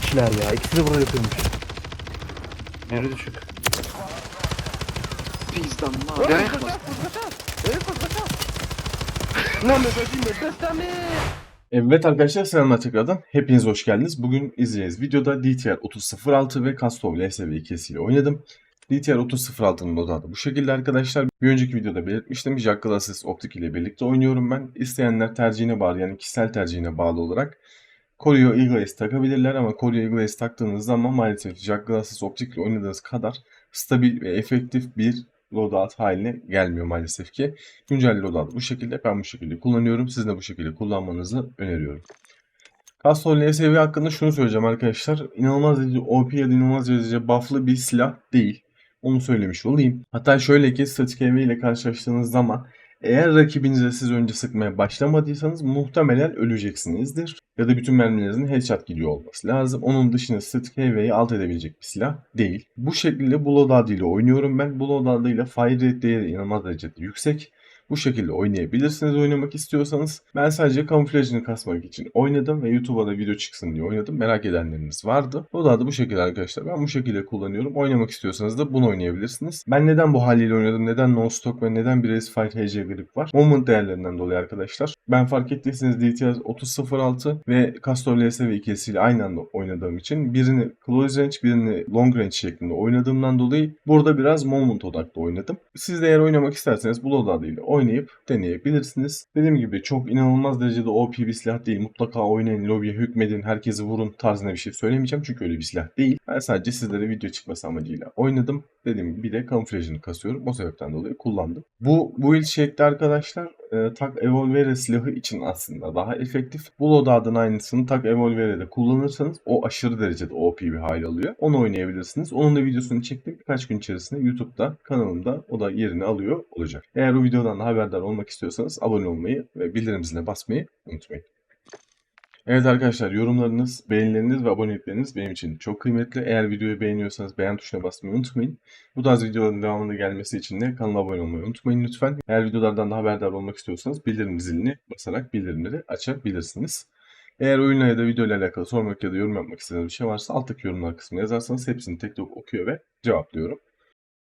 piçler ya. İkisi de burada yapıyormuş. Biri düşük. Pizdan ma. Nereye bas? Evet arkadaşlar selamlar tekrardan. Hepiniz hoş geldiniz. Bugün izleyeceğiz. Videoda DTR 3006 ve Castov LSV ikisiyle oynadım. DTR 3006'nın loadı adı bu şekilde arkadaşlar. Bir önceki videoda belirtmiştim. Jack Glasses Optik ile birlikte oynuyorum ben. İsteyenler tercihine bağlı yani kişisel tercihine bağlı olarak Corio Eagle takabilirler ama Corio Eagle taktığınız zaman maalesef Jack Glasses Optik ile oynadığınız kadar stabil ve efektif bir loadout haline gelmiyor maalesef ki. Güncel loadout bu şekilde. Ben bu şekilde kullanıyorum. Siz de bu şekilde kullanmanızı öneriyorum. Castol LSV hakkında şunu söyleyeceğim arkadaşlar. İnanılmaz derece OP ya da inanılmaz derece buff'lı bir silah değil. Onu söylemiş olayım. Hatta şöyle ki statik ile karşılaştığınız zaman eğer rakibinize siz önce sıkmaya başlamadıysanız muhtemelen öleceksinizdir. Ya da bütün mermilerinizin headshot gidiyor olması lazım. Onun dışında statik EV'yi alt edebilecek bir silah değil. Bu şekilde loadout ile oynuyorum ben. Loadout ile fire rate değeri inanılmaz derecede yüksek. Bu şekilde oynayabilirsiniz oynamak istiyorsanız. Ben sadece kamuflajını kasmak için oynadım ve YouTube'a da video çıksın diye oynadım. Merak edenleriniz vardı. O da bu şekilde arkadaşlar. Ben bu şekilde kullanıyorum. Oynamak istiyorsanız da bunu oynayabilirsiniz. Ben neden bu haliyle oynadım? Neden no stock ve neden bir Race Fight HC grip var? Moment değerlerinden dolayı arkadaşlar. Ben fark ettiyseniz DTR 3006 ve Castor LSV ikisiyle aynı anda oynadığım için birini close range birini long range şeklinde oynadığımdan dolayı burada biraz moment odaklı oynadım. Siz de eğer oynamak isterseniz bu loadout ile oynayıp deneyebilirsiniz. Dediğim gibi çok inanılmaz derecede OP bir silah değil. Mutlaka oynayın, lobiye hükmedin, herkesi vurun tarzında bir şey söylemeyeceğim. Çünkü öyle bir silah değil. Ben sadece sizlere video çıkması amacıyla oynadım. Dediğim gibi bir de kamuflajını kasıyorum. O sebepten dolayı kullandım. Bu build şekli arkadaşlar e, Tak Evolvere silahı için aslında daha efektif. Bu loadout'ın aynısını Tak Evolvere'de kullanırsanız o aşırı derecede OP bir hal alıyor. Onu oynayabilirsiniz. Onun da videosunu çektim. Birkaç gün içerisinde YouTube'da kanalımda o da yerini alıyor olacak. Eğer o videodan da haberdar olmak istiyorsanız abone olmayı ve bildirim ziline basmayı unutmayın. Evet arkadaşlar yorumlarınız, beğenileriniz ve abonelikleriniz benim için çok kıymetli. Eğer videoyu beğeniyorsanız beğen tuşuna basmayı unutmayın. Bu tarz videoların devamında gelmesi için de kanala abone olmayı unutmayın lütfen. Eğer videolardan da haberdar olmak istiyorsanız bildirim zilini basarak bildirimleri açabilirsiniz. Eğer oyunla ya da video ile alakalı sormak ya da yorum yapmak istediğiniz bir şey varsa alttaki yorumlar kısmına yazarsanız hepsini tek tek okuyor ve cevaplıyorum.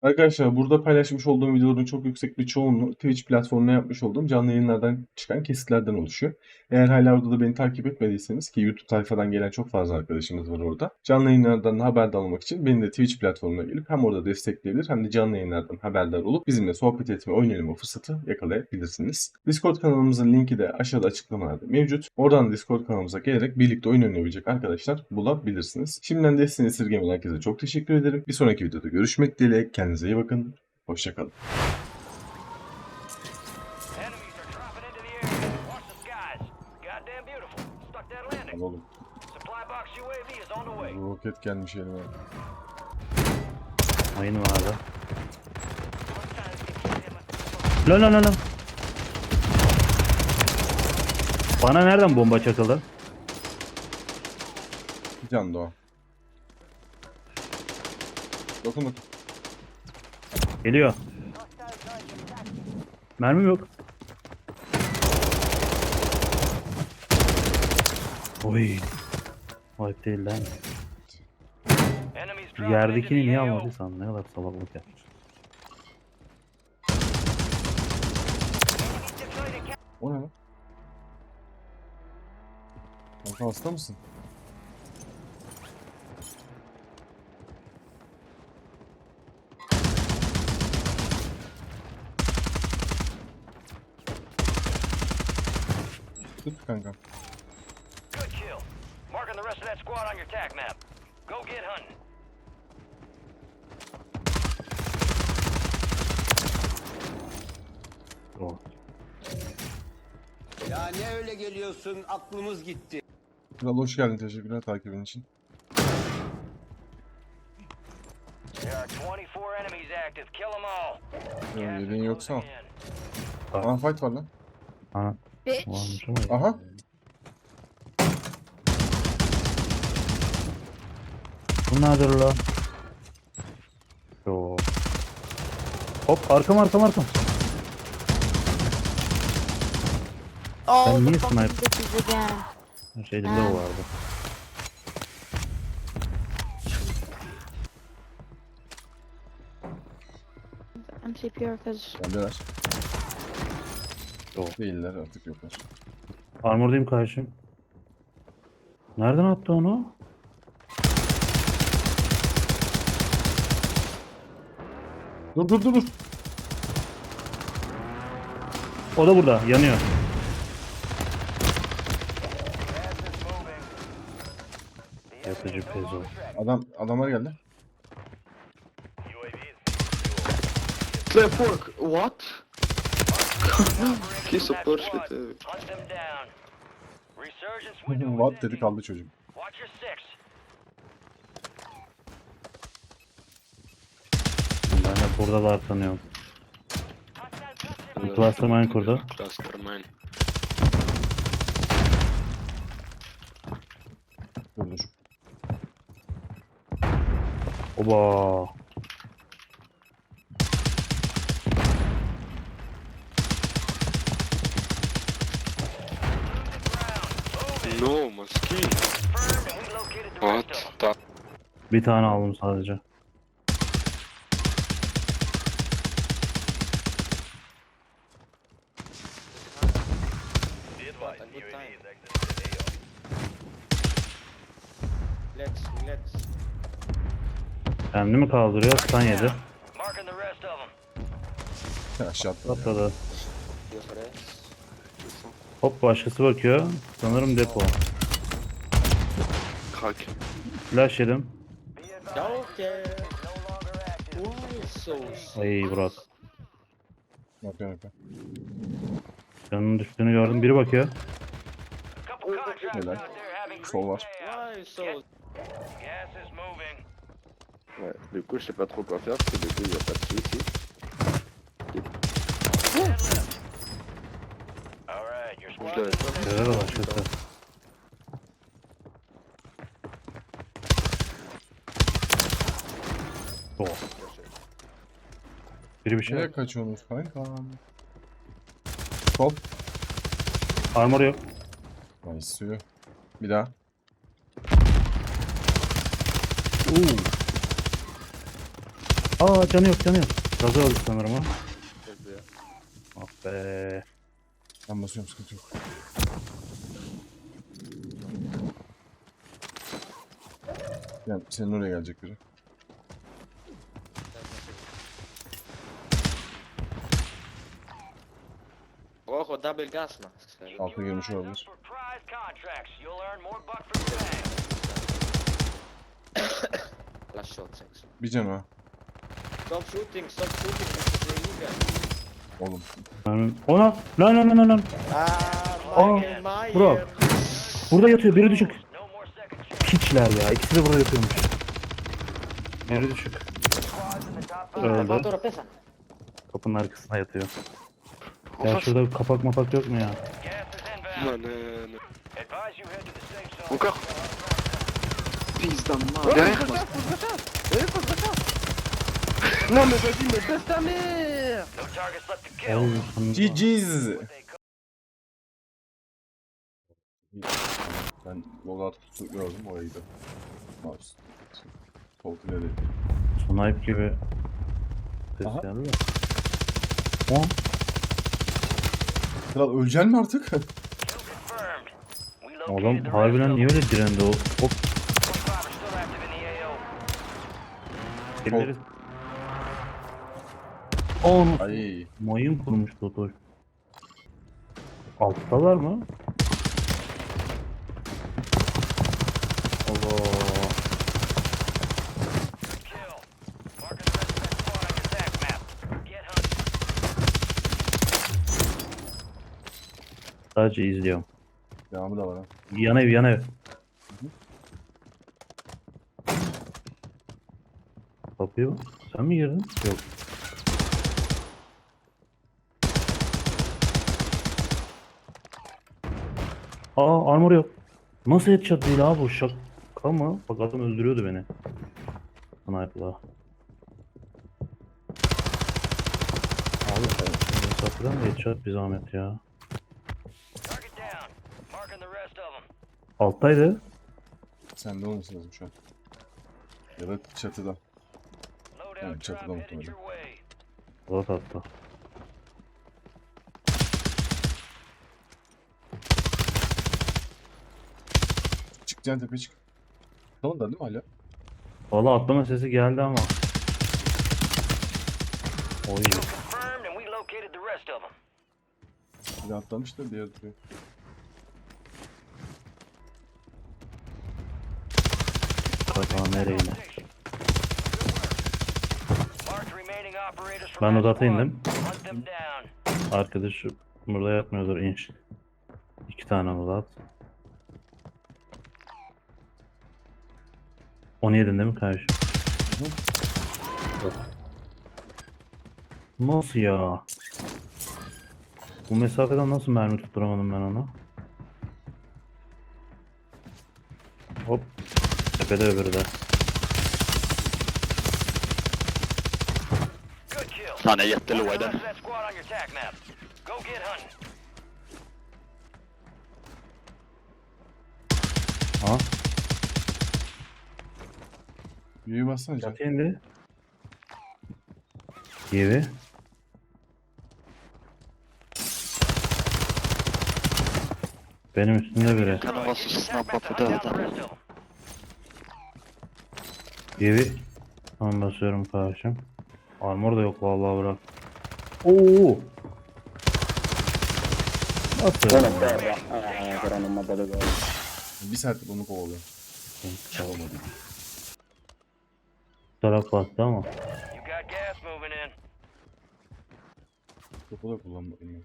Arkadaşlar burada paylaşmış olduğum videoların çok yüksek bir çoğunluğu Twitch platformuna yapmış olduğum canlı yayınlardan çıkan kesitlerden oluşuyor. Eğer hala orada da beni takip etmediyseniz ki YouTube sayfadan gelen çok fazla arkadaşımız var orada. Canlı yayınlardan haberdar olmak için beni de Twitch platformuna gelip hem orada destekleyebilir hem de canlı yayınlardan haberdar olup bizimle sohbet etme, oyun oynama fırsatı yakalayabilirsiniz. Discord kanalımızın linki de aşağıda açıklamalarda mevcut. Oradan Discord kanalımıza gelerek birlikte oyun oynayabilecek arkadaşlar bulabilirsiniz. Şimdiden desteğini esirgemeyen herkese çok teşekkür ederim. Bir sonraki videoda görüşmek dileğiyle. Kendinize iyi bakın. Hoşçakalın. Enemies are dropping into the area. Watch the skies. Goddamn beautiful. Stuck that landing. Oğlum Supply box UAV is on the way. roket gelmiş elime. Ayın vardı. Lan lan lan. Bana nereden bomba çakıldı? Can da o. Dokun dokun. Geliyor. Mermim yok. Oy. Wipe değil lan. Yerdekini niye AO. almadıysam ne kadar salaklık yapmış. O ne lan? Hasta mısın? Oh. Ya ne öyle geliyorsun aklımız gitti. Kral hoş geldin. Teşekkürler takibin için. There are 24 enemies active. Kill them all. Ya, Gas is yeleğin yoksa al. Aha fight var lan. Ha. Bitch. Varmış ama. Aha. Bu nedir lan? Yo. Hop arkam arkam arkam. Oh, Sen niye the sniper- bitches again. Şeyde vardı. MC pure Geldiler. Yok. Değiller artık yoklar. Armordayım kardeşim. Nereden attı onu? Dur dur dur dur. O da burada yanıyor. Yatıcı pezo. Adam adamlar geldi. Slap fork. What? Kiss of is What dedi kaldı çocuk. Ben de burada da sanıyorum. Cluster mine kurdu. Cluster mine. Dur dur. Oba. No, maski. What? Bir tane aldım sadece. Kendi mi kaldırıyor? Stun yedi. Aşağı atladı. Atladı. Hop başkası bakıyor. Sanırım depo. crack. Flash yedim. Ay Burak. Bakıyorum bakıyorum. Canının düştüğünü gördüm. Biri bakıyor. Having Sol var. Ouais, du coup, je sais pas trop quoi faire parce que du coup, il n'y a pas de sous ici. All right, your Je squad l'avais is pas. Görüyor da başkası. Oh. Biri bir şey Nereye kaçıyorsunuz kanka? Sol. Armor yok. Nice. Bir daha. Aa canı yok canı yok. Gazı aldı sanırım o. Ah be. Ben basıyorum sıkıntı yok. Yani senin oraya gelecek biri. Oh, double gas mask. sorry. Alta girmiş olabilir. Last shot, thanks. Bir can ha. Stop shooting, stop shooting, it's illegal. Oğlum. Ben... Ona! Lan lan lan lan lan! Ah, Michael Myers. bro. Burada yatıyor biri düşük. Piçler ya. İkisi de burada yatıyormuş. Biri düşük. Öldü. Kapının arkasına yatıyor. Ya şurada bir kapak mapak yok mu ya? Advise you head to the safe zone. Encore Fils d'un mort. Non, mais vas-y, mais baisse ta mère No targets left to kill. Oy, sonunda. GG's. Ben logout kutusu gördüm oraya gidelim. Mouse. Sol ileri. Snipe gibi. Ses Aha. O Kral öleceksin mi artık? adam harbiden niye öyle direndi o? Hop 25 are still active in the AO. elleri. On. Ay. Mayın kurmuş Totoş. Alttalar mı? Allah. Sadece izliyorum. Devamı da var ha. Yan ev yan ev. Kapıyı? Sen mi girdin? Yok. Aa armor yok. Nasıl headshot değil abi bu şaka mı? Bak adam öldürüyordu beni. Sniper'la. Abi Satırdan mı headshot bir zahmet ya. Sen Alttaydı. Sende olması lazım şu an. Ya da çatıda. Evet, çatıda muhtemelen. Zat attı. Çık Can tepe çık. Tamam da değil mi hala? Valla atlama sesi geldi ama. Oy. Confirmed, and we located the rest of them. Bir atlamış da diğer duruyor. Bakalım remaining operators from Ben that odata indim. Hunt them down. Arkadaş burada yatmıyordur inç. İki tane odat. Onu yedin değil mi kardeşim? Nasıl ya? Bu mesafeden nasıl mermi tutturamadım ben onu? Hop. Tepede öbürü de. Sana yetteli Mark the vaydan. rest of that squad on your tac map. Go get hunting. Ha? Büyüğü bassana Can. Çatı indi. Gibi. Benim üstümde biri. Kanı basış Tac sınav map to batı hunt down the da. rest of them. Gibi. Tamam basıyorum kardeşim. Armor da yok vallahi bırak. Oo. Ah, gol. Bir saattir onu kovalıyorum. Çalamadı. Taraf bastı ama. Topu da kullanmadım ben.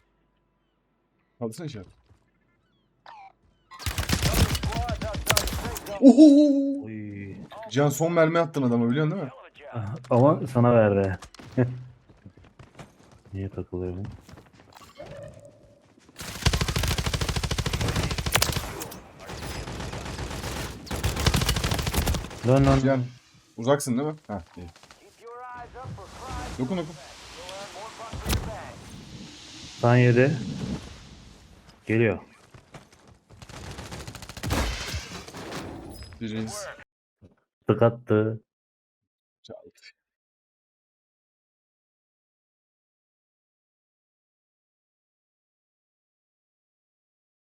Kaldırsana işaret. Oho! Oy. Can son mermi attın adama biliyorsun değil mi? Ama sana verdi. Niye takılıyor bu? Lan lan. Can uzaksın değil mi? Ha iyi. Dokun dokun. Sen yedi. Geliyor. Biriniz Tık attı. çaldı.